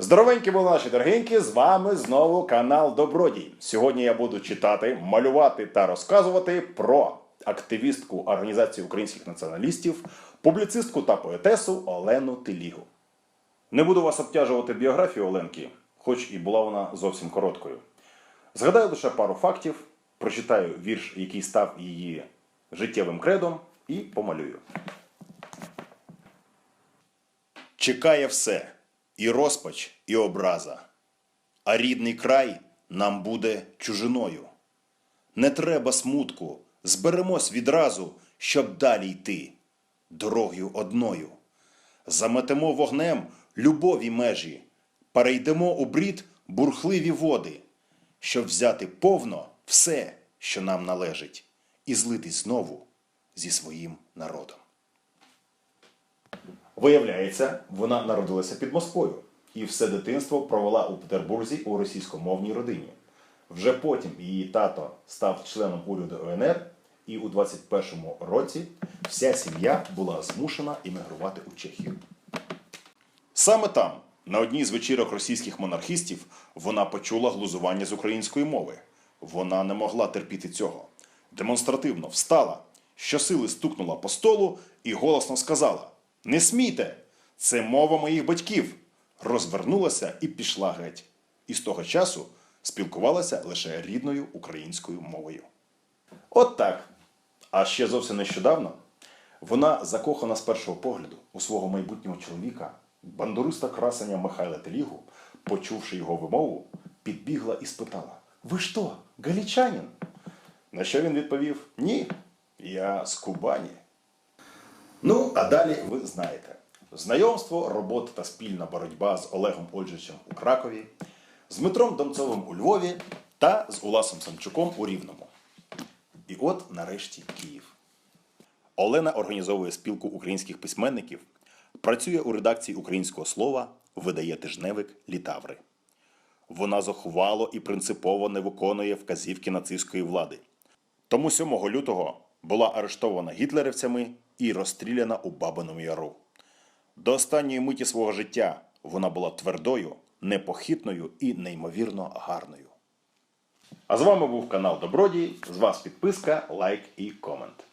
Здоровенькі були наші дорогенькі, з вами знову канал Добродій. Сьогодні я буду читати, малювати та розказувати про активістку Організації українських націоналістів, публіцистку та поетесу Олену Телігу. Не буду вас обтяжувати біографію Оленки, хоч і була вона зовсім короткою. Згадаю лише пару фактів, прочитаю вірш, який став її життєвим кредом, і помалюю. Чекає все і розпач, і образа, а рідний край нам буде чужиною. Не треба смутку, зберемось відразу, щоб далі йти дорогою одною. Заметемо вогнем любові межі, перейдемо у брід бурхливі води, щоб взяти повно все, що нам належить, і злитись знову зі своїм народом. Виявляється, вона народилася під Москвою і все дитинство провела у Петербурзі у російськомовній родині. Вже потім її тато став членом уряду ОНР, і у 21-му році вся сім'я була змушена іммігрувати у Чехію. Саме там, на одній з вечірок російських монархістів, вона почула глузування з української мови. Вона не могла терпіти цього. Демонстративно встала, щосили стукнула по столу і голосно сказала: Не смійте! Це мова моїх батьків. Розвернулася і пішла геть. І з того часу спілкувалася лише рідною українською мовою. От так. А ще зовсім нещодавно вона закохана з першого погляду у свого майбутнього чоловіка, бандуриста красення Михайла Телігу, почувши його вимову, підбігла і спитала: Ви що, галічанин? На що він відповів: Ні, я з Кубані. Ну, а далі ви знаєте: знайомство, робота та спільна боротьба з Олегом Ольжичем у Кракові, з Дмитром Донцовим у Львові та з Уласом Санчуком у Рівному. І от нарешті Київ. Олена організовує спілку українських письменників, працює у редакції українського слова, видає тижневик Літаври. Вона зухвало і принципово не виконує вказівки нацистської влади. Тому 7 лютого була арештована гітлерівцями і розстріляна у Бабиному Яру. До останньої миті свого життя вона була твердою, непохитною і неймовірно гарною. А з вами був канал Добродій. З вас підписка, лайк і комент.